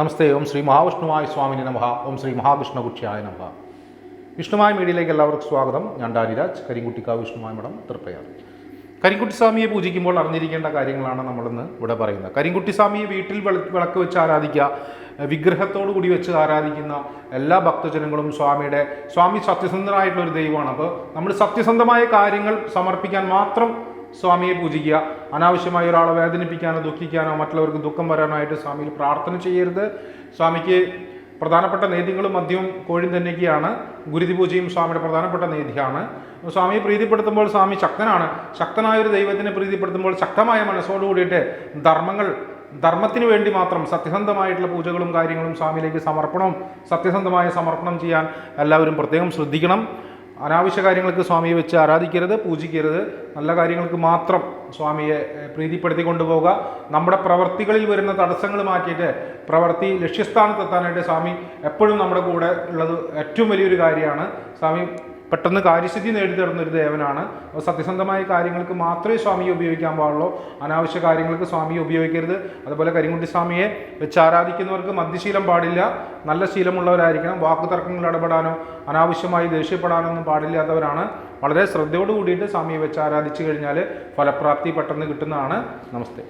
നമസ്തേ ഓം ശ്രീ മഹാവിഷ്ണുവായ സ്വാമിനി നമഹ ഓം ശ്രീ മഹാവിഷ്ണുകുക്ഷ്യായ നമഹ വിഷ്ണുമായ മീഡിയയിലേക്ക് എല്ലാവർക്കും സ്വാഗതം. ഞാൻ ഡാനിരാജ് കരിങ്കുട്ടിക്കാവ് വിഷ്ണുമായ മഠം തൃപ്പയാർ. കരിങ്കുട്ടി സ്വാമിയെ പൂജിക്കുമ്പോൾ അറിഞ്ഞിരിക്കേണ്ട കാര്യങ്ങളാണ് നമ്മളിന്ന് ഇവിടെ പറയുന്നത്. കരിങ്കുട്ടി സ്വാമിയെ വീട്ടിൽ വിളക്ക് വെച്ച് ആരാധിക്കുക വിഗ്രഹത്തോടു കൂടി വെച്ച് ആരാധിക്കുന്ന എല്ലാ ഭക്തജനങ്ങളും സ്വാമിയുടെ സ്വാമി സത്യസന്ധനായിട്ടുള്ള ഒരു ദൈവമാണ്. അപ്പോൾ നമ്മൾ സത്യസന്ധമായ കാര്യങ്ങൾ സമർപ്പിക്കാൻ മാത്രം സ്വാമിയെ പൂജിക്കുക. അനാവശ്യമായി ഒരാളെ വേദനിപ്പിക്കാനോ ദുഃഖിക്കാനോ മറ്റുള്ളവർക്ക് ദുഃഖം വരാനായിട്ട് സ്വാമിയിൽ പ്രാർത്ഥന ചെയ്യരുത്. സ്വാമിക്ക് പ്രധാനപ്പെട്ട നേദ്യങ്ങളും മദ്യവും കോഴിയും തന്നെയൊക്കെയാണ്. ഗുരുതി പൂജയും സ്വാമിയുടെ പ്രധാനപ്പെട്ട നേദ്യമാണ്. സ്വാമിയെ പ്രീതിപ്പെടുത്തുമ്പോൾ സ്വാമി ശക്തനാണ്. ശക്തനായ ഒരു ദൈവത്തിനെ പ്രീതിപ്പെടുത്തുമ്പോൾ ശക്തമായ മനസ്സോടു കൂടിയിട്ട് ധർമ്മങ്ങൾ ധർമ്മത്തിന് വേണ്ടി മാത്രം സത്യസന്ധമായിട്ടുള്ള പൂജകളും കാര്യങ്ങളും സ്വാമിയിലേക്ക് സമർപ്പണവും സത്യസന്ധമായ സമർപ്പണം ചെയ്യാൻ എല്ലാവരും പ്രത്യേകം ശ്രദ്ധിക്കണം. അനാവശ്യ കാര്യങ്ങൾക്ക് സ്വാമിയെ വെച്ച് ആരാധിക്കരുത് പൂജിക്കരുത്. നല്ല കാര്യങ്ങൾക്ക് മാത്രം സ്വാമിയെ പ്രീതിപ്പെടുത്തി കൊണ്ടുപോകുക നമ്മുടെ പ്രവർത്തികളിൽ വരുന്ന തടസ്സങ്ങൾ മാറ്റിയിട്ട് പ്രവർത്തി ലക്ഷ്യസ്ഥാനത്തെത്താനായിട്ട് സ്വാമി എപ്പോഴും നമ്മുടെ കൂടെ ഉള്ളത് ഏറ്റവും വലിയൊരു കാര്യമാണ്. സ്വാമി പെട്ടെന്ന് കാര്യശുദ്ധി നേടിത്തരുന്ന ഒരു ദേവനാണ്. സത്യസന്ധമായ കാര്യങ്ങൾക്ക് മാത്രമേ സ്വാമിയെ ഉപയോഗിക്കാൻ പാടുള്ളൂ. അനാവശ്യ കാര്യങ്ങൾക്ക് സ്വാമിയെ ഉപയോഗിക്കരുത്. അതുപോലെ കരിങ്കുട്ടി സ്വാമിയെ വെച്ച് ആരാധിക്കുന്നവർക്ക് മദ്യശീലം പാടില്ല. നല്ല ശീലമുള്ളവരായിരിക്കണം. വാക്കുതർക്കങ്ങളിൽ ഇടപെടാനോ അനാവശ്യമായി ദേഷ്യപ്പെടാനോ ഒന്നും പാടില്ലാത്തവരാണ്. വളരെ ശ്രദ്ധയോട് കൂടിയിട്ട് സ്വാമിയെ വെച്ച് ആരാധിച്ചു കഴിഞ്ഞാൽ ഫലപ്രാപ്തി പെട്ടെന്ന് കിട്ടുന്നതാണ്. നമസ്തേ.